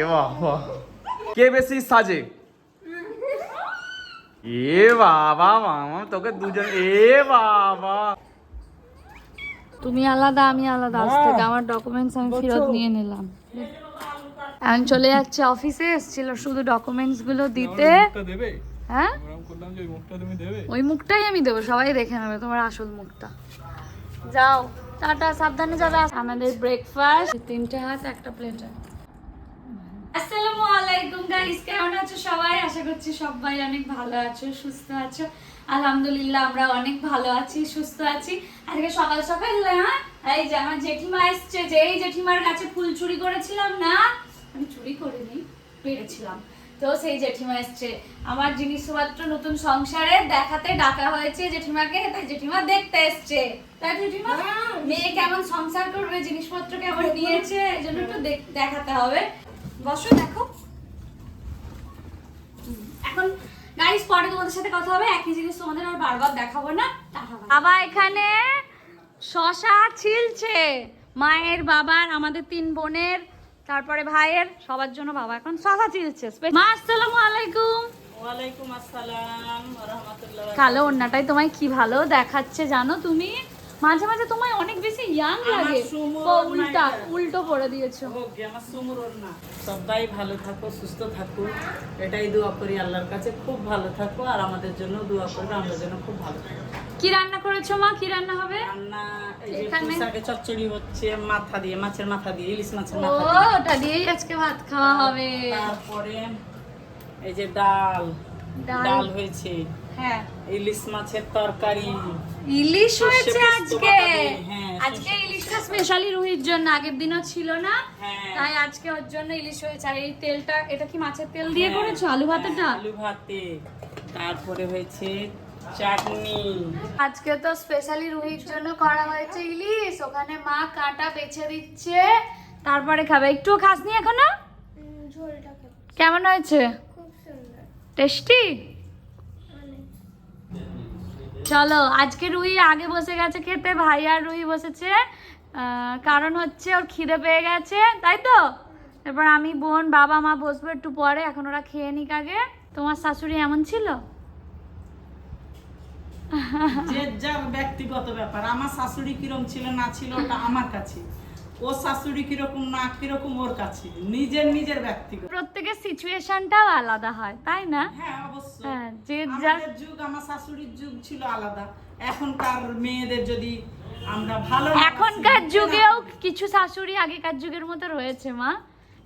এ বাবা। কে বেশি সাজে? এ বাবা মামা তোকে দুজন এ বাবা। তুমি আলাদা আমি আলাদা। আজ থেকে আমার ডকুমেন্টস আমি ফেরত নিয়ে নিলাম। এখন চলে যাচ্ছে অফিসে এসেছিল শুধু ডকুমেন্টসগুলো দিতে। হ্যাঁ? করলাম যে মুখটা তুমি দেবে? ওই মুখটাই আমি দেবো সবাই দেখে নেবে তোমার আসল মুখটা। যাও টাটা সাবধানে যাবে। আমাদের ব্রেকফাস্ট তিনটে হাত একটা প্লেটে আসসালামু আলাইকুম গাইস কেমন আছো সবাই? আশা করছি সবাই অনেক ভালো আছো সুস্থ আছো। আলহামদুলিল্লাহ আমরা অনেক ভালো আছি সুস্থ আছি। আজকে সকাল সকাল হ্যাঁ? এই যে আমার জেঠিমা এসছে যে এই জেঠিমার কাছে ফুল চুরি করেছিলাম না? আমি চুরি করিনি পেরেছিলাম। তো সেই জেঠিমা এসছে। আমার জিনিসপত্র নতুন সংসারে দেখাতে ডাকা হয়েছে জেঠিমাকে তাই জেঠিমা দেখতে এসছে। তাই জেঠিমা মেয়ে কেমন সংসার করবে জিনিসপত্র কেমন নিয়েছে এই জন্য একটু দেখ- দেখাতে হবে। বসো দেখো। এখন গাইস পরে তোমাদের সাথে কথা হবে। একই জিনিস তোমাদের আর বারবার দেখাবো না। বাবা এখানে শশা ছিলছে। মায়ের বাবার আমাদের তিন বোনের তারপরে ভাইয়ের সবার জন্য বাবা এখন শশা ছিলছে। মা আসসালামু আলাইকুম। ওয়ালাইকুম আসসালাম রহমতুল্লাহ কালো ওন্নাটাই তোমায় কি ভালো দেখাচ্ছে জানো তুমি? মাঝে মাঝে তোমায় অনেক বেশি ইয়াং লাগে। উল্টা উল্টো করে দিয়েছ। আমার সুমুর না। সবাই ভালো থাকো সুস্থ থাকো। এটাই দোয়া করি আল্লাহর কাছে। খুব ভালো থাকো আর আমাদের জন্য দোয়া করবে আমরা যেন খুব ভালো থাকো। কি রান্না করেছ মা? কি রান্না হবে? রান্না এই যে এখানে? চচ্চড়ি হচ্ছে মাথা দিয়ে মাছের মাথা দিয়ে ইলিশ মাছের মাথা দিয়ে। ওটা দিয়েই আজকে ভাত খাওয়া হবে। তারপরে এই যে ডাল। ডাল হয়েছে। হ্যাঁ। ইলিশ মাছের তরকারি। ইলিশ হয়েছে আজকে। হ্যাঁ, আজকে ইলিশটা স্পেশালি রুহির জন্য আগের দিনও ছিল না। হ্যাঁ। তাই আজকে ওর জন্য ইলিশ হয়েছে। আর এই তেলটা এটা কি মাছের তেল দিয়ে হ্যাঁ, করেছ? আলু ভাতেটা হ্যাঁ, আলু ভাতে। তারপরে হয়েছে চাটনি। আজকে তো স্পেশালি রুহির জন্য করা হয়েছে ইলিশ। ওখানে মা কাঁটা বেছে দিচ্ছে। তারপরে খাবে। একটু খাসনি এখনও? কেমন হয়েছে? টেস্টি? চলো, আজকে রুই আগে বসে গেছে খেতে, ভাই আর রুই বসেছে। কারণ হচ্ছে ওর খিদে পেয়ে গেছে, তাই তো? এরপর আমি বোন, বাবা, মা বসবো একটু পরে, এখন ওরা খেয়ে নিক আগে। তোমার শাশুড়ি এমন ছিল? যে যার ব্যক্তিগত ব্যাপার, আমার শাশুড়ি কিরম ছিল না ছিল, ওটা আমার কাছে। ওর শাশুড়ি কীরকম না কীরকম ওর কাছে? নিজের নিজের ব্যক্তিগত। প্রত্যেকের সিচুয়েশনটাও আলাদা হয় তাই না? হ্যাঁ অবশ্যই। হ্যাঁ যে যার যুগ আমার শাশুড়ির যুগ ছিল আলাদা। এখনকার মেয়েদের যদি আমরা ভালো এখনকার যুগেও কিছু শাশুড়ি আগেকার যুগের মতো রয়েছে মা।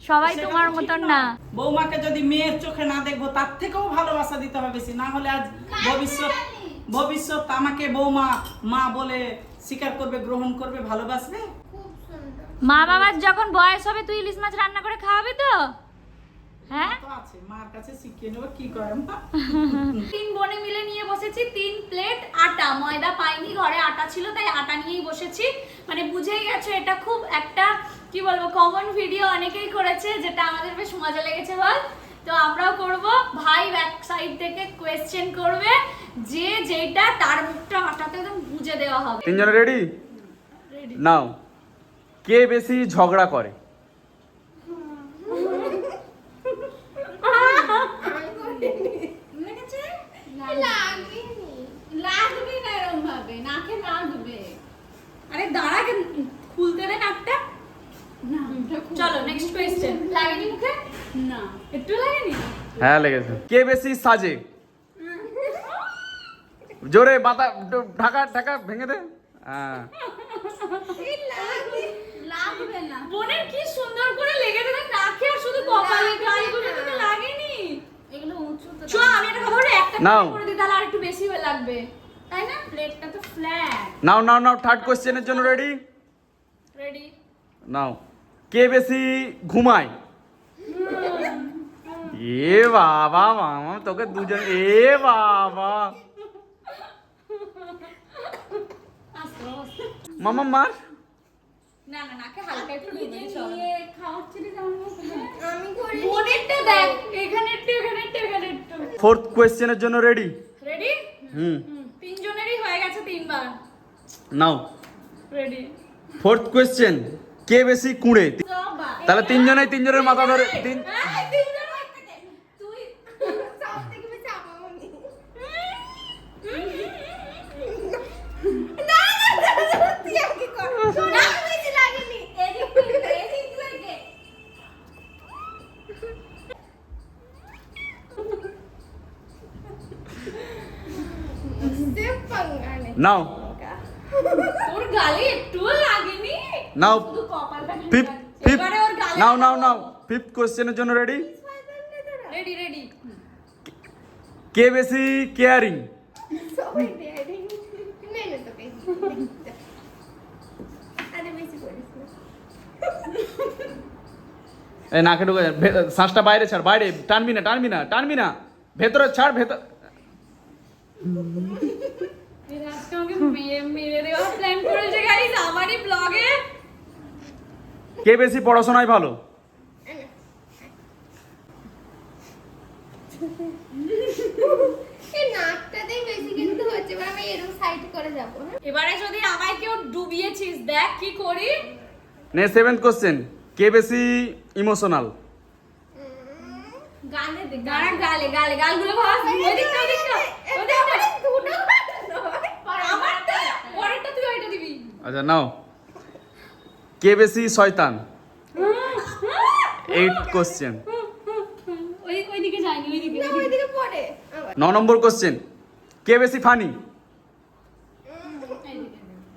সবাই তোমার মতন না। বৌমাকে যদি মেয়ের চোখে না দেখব তার থেকেও ভালোবাসা দিতে হবে বেশি। না হলে আজ ভবিষ্যৎ ভবিষ্যৎ আমাকে বৌমা মা বলে স্বীকার করবে গ্রহণ করবে ভালোবাসবে? মা বাবার যখন বয়স হবে তুই ইলিশ মাছ রান্না করে খাওয়াবি তো? হ্যাঁ? মার কাছে শিখিয়ে নেব কি করে তিন বোনে মিলে নিয়ে বসেছি তিন প্লেট আটা। ময়দা পাইনি ঘরে আটা ছিল তাই আটা নিয়েই বসেছি। মানে বুঝেই গেছো এটা খুব একটা কি বলব কমন ভিডিও অনেকেই করেছে যেটা আমাদের বেশ মজা লেগেছে বল। তো আমরাও করব। ভাই ব্যাক সাইড থেকে কোয়েশ্চেন করবে যে যেটা তার মুখটা আটাতে একদম বুঝে দেওয়া হবে। তিনজনে রেডি নাও। কে বেশি ঝগড়া করে? লেগেছে? লাগবে না এরকম ভাবে নাকে লাগবে আরে দাঁড়া খুলতে দে নাকটা চলো নেক্সট কোয়েশ্চেন লাগেনি মুখে? না একটু লাগেনি? হ্যাঁ লেগেছে। কে বেশি সাজে? জোরে বাতা ঢাকা ঢাকা ভেঙে দে। হ্যাঁ। বোনের কি সুন্দর করে লেগেছে না নাকে আর শুধু কপালে গালগুলো তো লাগেনি। এগুলো উঁচু তো চ আমি একটা কথা বলি একটা নাও। করে দিই তাহলে আর একটু বেশি হয়ে লাগবে। তাই না? প্লেটটা তো ফ্ল্যাট নাও নাও নাও থার্ড কোশ্চেনের জন্য রেডি রেডি নাও। কে বেশি ঘুমায়? এ বাবা মামা তোকে দুজন এ বাবা। মামা মার। না না নাকে হালকা একটু ঢুকে চল। খাওয়াচ্ছিলি যেমন বোনেরটা দেখ এখানে একটু এখানে একটু এখানে একটু। ফোর্থ কোশ্চেনের জন্য রেডি রেডি হুম। তিনজনেরই হয়ে গেছে তিনবার। নাও রেডি ফোর্থ কোশ্চেন কে বেশি কুঁড়ে? তাহলে তিনজনেই তিনজনের মাথা ধরে তিন তুই সব থেকে বেশি আমামনি না না না তুই আমাকে কর না বেশি লাগেনি এদিক এদিক লাগে সেফ পাঙ্গানে নাও। তোর গালে একটুও লাগেনি? নাও। ওর গালে নাও নাও নাও। ফিফথ কোশ্চেনের জন্য রেডি রেডি রেডি কে বেশি কেয়ারিং নাকে ঢুকে ভে- শ্বাসটা বাইরে ছাড় বাইরে। টানবি না টানবি না টানবি না। ভেতরে ছাড় ভেতর কে বেশি পড়াশোনায় ভালো এই নাকটাতেই বেশি কিন্তু হচ্ছে এবার আমি এরকম সাইড করে যাব হ্যাঁ এবারে যদি আমায় কেউ ডুবিয়েছিস দেখ কি করি নে সেভেন্থ কোশ্চেন কে বেশি ইমোশনাল গালে গালে গালে গালগুলো ভাস ওই দিকটা ওই দিকটা ওই দিকটা দুটো আমারটা পরেরটা তুই ওইটা দিবি আচ্ছা নাও। কে বেশি শয়তান এইট কোশ্চেন না নম্বর কোশ্চেন কে বেশি ফানি।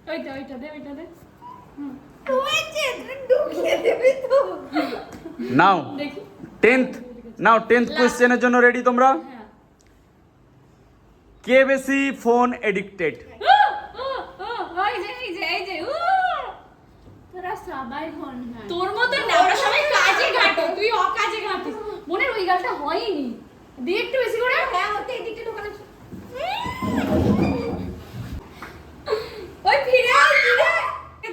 ওইটা ওইটা দে ওইটা দে। হয়েছে ঢুকিয়ে দেবে তো। নাও। টেন্থ নাও টেন্থ কোশ্চেনের জন্য রেডি তোমরা? কে বেশি ফোন এডিক্টেড ওই যে এই যে এই যে উ! তোরা সবাই হন হ্যাঁ। তোর মতো না ওরা সবাই কাজে ঘাটো তুই অকাজে ঘাটিস। মনের ওই গালটা হয়নি। দিয়ে একটু বেশি করে। হ্যাঁ ওতে এদিকটা ঢোকানো ওই ফিরে আয় ফিরে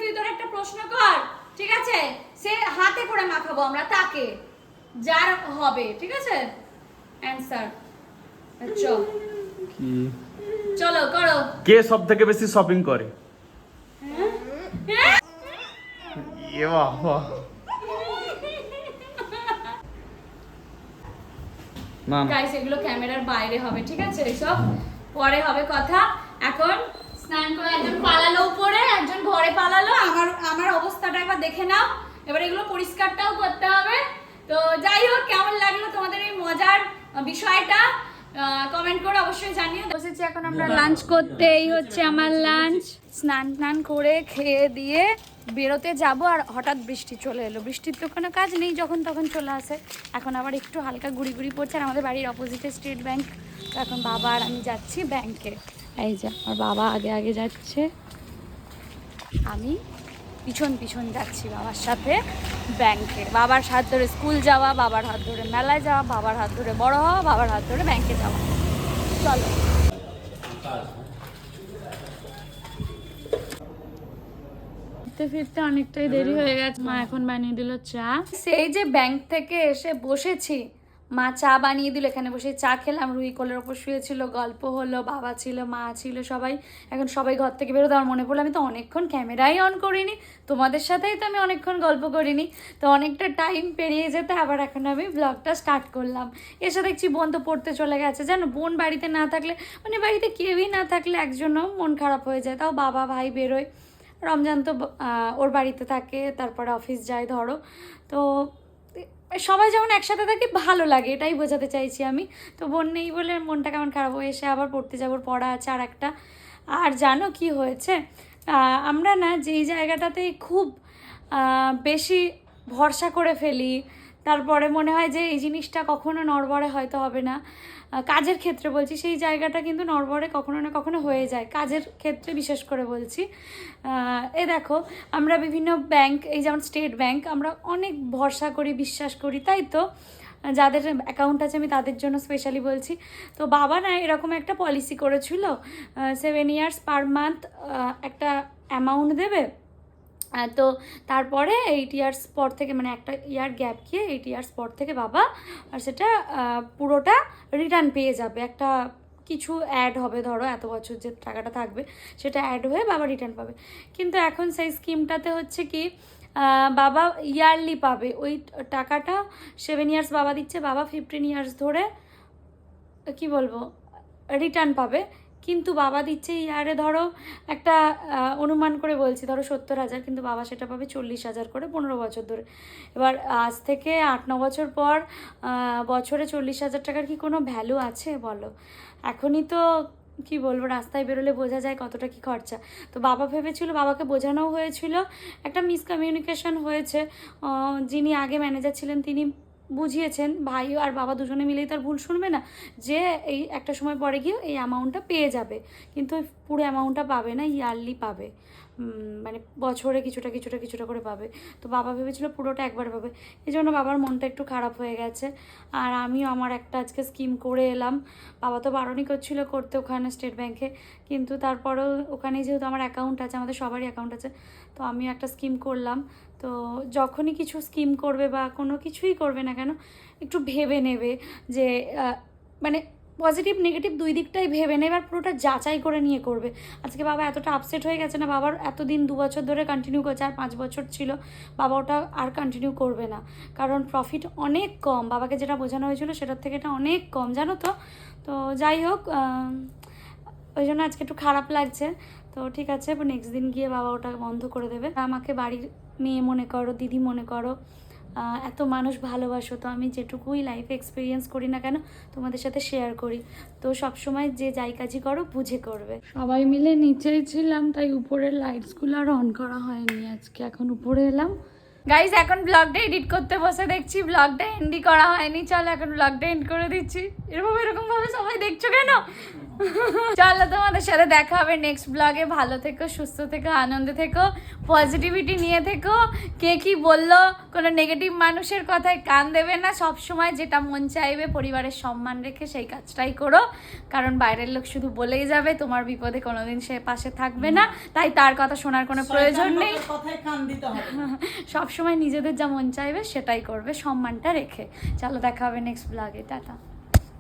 তুই তোর একটা প্রশ্ন কর। ঠিক আছে? সে হাতে করে মাখাবো আমরা তাকে। যার হবে ঠিক আছে? অ্যানসার চল। কি? চলো করো। কে সব থেকে বেশি শপিং করে হ্যাঁ? এ বাবা গাইস এগুলো ক্যামেরার বাইরে হবে ঠিক আছে? এসব পরে হবে কথা। এখন স্নান করে একজন পালালো উপরে একজন ঘরে পালালো। আমার আমার অবস্থাটা একবার দেখে নাও। এবার এগুলো পরিষ্কারটাও করতে হবে। তো যাই হোক কেমন লাগল তোমাদের এই মজার বিষয়টা? কমেন্ট করে অবশ্যই জানিও। বসেছি এখন আমরা লাঞ্চ করতে এই হচ্ছে আমার লাঞ্চ স্নান টান করে খেয়ে দিয়ে বেরোতে যাব আর হঠাৎ বৃষ্টি চলে এলো। বৃষ্টির তো কোনো কাজ নেই যখন তখন চলে আসে। এখন আবার একটু হালকা গুড়ি গুড়ি পড়ছে আর আমাদের বাড়ির অপোজিটে স্টেট ব্যাংক তো এখন বাবা আর আমি যাচ্ছি ব্যাংকে এই যে আর বাবা আগে আগে যাচ্ছে। আমি পিছন পিছন যাচ্ছি বাবার সাথে ব্যাংকে বাবার হাত ধরে স্কুল যাওয়া বাবার হাত ধরে মেলায় যাওয়া বাবার হাত ধরে বড় হওয়া বাবার হাত ধরে ব্যাংকে যাওয়া। চলো। ফিরতে ফিরতে অনেকটাই দেরি হয়ে গেছে। মা এখন বানিয়ে দিল চা। সেই যে ব্যাংক থেকে এসে বসেছি মা চা বানিয়ে দিল, এখানে বসে চা খেলাম। রুই কোলের ওপর শুয়েছিল, গল্প হলো, বাবা ছিল, মা ছিল, সবাই। এখন সবাই ঘর থেকে বেরোতে আমার মনে পড়ল, আমি তো অনেকক্ষণ ক্যামেরাই অন করিনি। তোমাদের সাথেই তো আমি অনেকক্ষণ গল্প করিনি। তো অনেকটা টাইম পেরিয়ে যেতে, আবার এখন আমি ব্লগটা স্টার্ট করলাম। এসে দেখছি বোন তো পড়তে চলে গেছে। জানো, বোন বাড়িতে না থাকলে মানে বাড়িতে কেউই না থাকলে একজনও মন খারাপ হয়ে যায়। তাও বাবা, ভাই বেরোয়। রমজান তো ওর বাড়িতে থাকে, তারপরে অফিস যায়, ধরো। তো সবাই যখন একসাথে থাকে ভালো লাগে, এটাই বোঝাতে চাইছি আমি। তো বোন নেই বলে মনটা কেমন খারাপ হয়ে এসে আবার পড়তে যাব, পড়া আছে আর একটা। আর জানো কি হয়েছে? আমরা না যেই জায়গাটাতে খুব বেশি ভরসা করে ফেলি তারপরে মনে হয় যে এই জিনিসটা কখনো নড়বড়ে হয়তো হবে না। কাজের ক্ষেত্রে বলছি, সেই জায়গাটা কিন্তু নড়বড়ে কখনো না কখনো হয়ে যায়। কাজের ক্ষেত্রে বিশেষ করে বলছি। এ দেখো, আমরা বিভিন্ন ব্যাংক, এই যেমন স্টেট ব্যাংক, আমরা অনেক ভরসা করি, বিশ্বাস করি, তাই তো? যাদের অ্যাকাউন্ট আছে আমি তাদের জন্য স্পেশালি বলছি। তো বাবা না এরকম একটা পলিসি করেছিল সেভেন ইয়ার্স পার মান্থ একটা অ্যামাউন্ট দেবে তো তারপরে এইট ইয়ার্স পর থেকে মানে একটা ইয়ার গ্যাপ গিয়ে এইট ইয়ার্স পর থেকে বাবা, আর সেটা পুরোটা রিটার্ন পেয়ে যাবে। একটা কিছু অ্যাড হবে, ধরো এত বছর যে টাকাটা থাকবে, সেটা অ্যাড হয়ে বাবা রিটার্ন পাবে। কিন্তু এখন সেই স্কিমটাতে হচ্ছে কি বাবা ইয়ারলি পাবে। ওই টাকাটা সেভেন ইয়ার্স বাবা দিচ্ছে, বাবা ফিফটিন ইয়ার্স ধরে, কি বলব রিটার্ন পাবে। কিন্তু বাবা দিচ্ছে ইয়ারে ধরো একটা অনুমান করে বলছি, ধরো সত্তর হাজার, কিন্তু বাবা সেটা পাবে চল্লিশ হাজার করে পনেরো বছর ধরে। এবার আজ থেকে আট, ন বছর পর বছরে চল্লিশ হাজার টাকার কি কোনো ভ্যালু আছে বলো? এখনই তো, কি বলব, রাস্তায় বেরোলে বোঝা যায় কতটা কি খরচা। তো বাবা ভেবেছিল, বাবাকে বোঝানোও হয়েছিল, একটা মিসকমিউনিকেশন হয়েছে। যিনি আগে ম্যানেজার ছিলেন তিনি বুঝিয়েছেন, ভাই আর বাবা দুজনে মিলেই তার ভুল শুনবে না, যে এই একটা সময় পরে গিয়ে এই অ্যামাউন্টটা পেয়ে যাবে। কিন্তু পুরো অ্যামাউন্টটা পাবে না ইয়ারলি পাবে। মানে বছরে কিছুটা কিছুটা কিছুটা করে পাবে। তো বাবা ভেবেছিল পুরোটা একবার পাবে। এই জন্য বাবার মনটা একটু খারাপ হয়ে গেছে। আর আমিও আমার একটা আজকে স্কিম করে এলাম। বাবা তো বারণই করছিল করতে ওখানে স্টেট ব্যাংকে কিন্তু তারপরেও ওখানে যেহেতু আমার অ্যাকাউন্ট আছে, আমাদের সবারই অ্যাকাউন্ট আছে, তো আমিও একটা স্কিম করলাম। তো যখনই কিছু স্কিম করবে বা কোনো কিছুই করবে না কেন, একটু ভেবে নেবে যে মানে পজিটিভ নেগেটিভ দুই দিকটাই ভেবে নেবে আর পুরোটা যাচাই করে নিয়ে করবে। আজকে বাবা এতটা আপসেট হয়ে গেছে না, বাবার এতদিন দু বছর ধরে কন্টিনিউ করছে, আর পাঁচ বছর ছিল, বাবা ওটা আর কন্টিনিউ করবে না। কারণ প্রফিট অনেক কম, বাবাকে যেটা বোঝানো হয়েছিল সেটার থেকে এটা অনেক কম, জানো তো? তো যাই হোক ওই জন্য আজকে একটু খারাপ লাগছে। তো ঠিক আছে নেক্সট দিন গিয়ে বাবা ওটা বন্ধ করে দেবে। আমাকে বাড়ির মেয়ে মনে করো, দিদি মনে করো এত মানুষ ভালোবাসো তো আমি যেটুকুই লাইফে এক্সপিরিয়েন্স করি না কেন তোমাদের সাথে শেয়ার করি। তো সবসময় যে যাই কাজই করো বুঝে করবে। সবাই মিলে নিচেই ছিলাম তাই উপরের লাইটসগুলো আর অন করা হয়নি আজকে। এখন উপরে এলাম। গাইজ এখন ব্লগটা এডিট করতে বসে দেখছি ব্লগটা এন্ডি করা হয়নি। চলো এখন ব্লগটা এন্ড করে দিচ্ছি। এরকম এরকম ভাবে সবাই দেখছ কেন? চলো তোমাদের সাথে দেখা হবে নেক্সট ব্লগে ভালো থেকো সুস্থ থেকো আনন্দে থেকো পজিটিভিটি নিয়ে থেকো। কে কি বলল? কোনো নেগেটিভ মানুষের কথায় কান দেবে না। সব সময় যেটা মন চাইবে পরিবারের সম্মান রেখে সেই কাজটাই করো। কারণ বাইরের লোক শুধু বলেই যাবে তোমার বিপদে কোনোদিন সে পাশে থাকবে না। তাই তার কথা শোনার কোনো প্রয়োজন নেই। সব সময় নিজেদের যা মন চাইবে সেটাই করবে সম্মানটা রেখে। চলো দেখা হবে নেক্সট ব্লগে টাটা।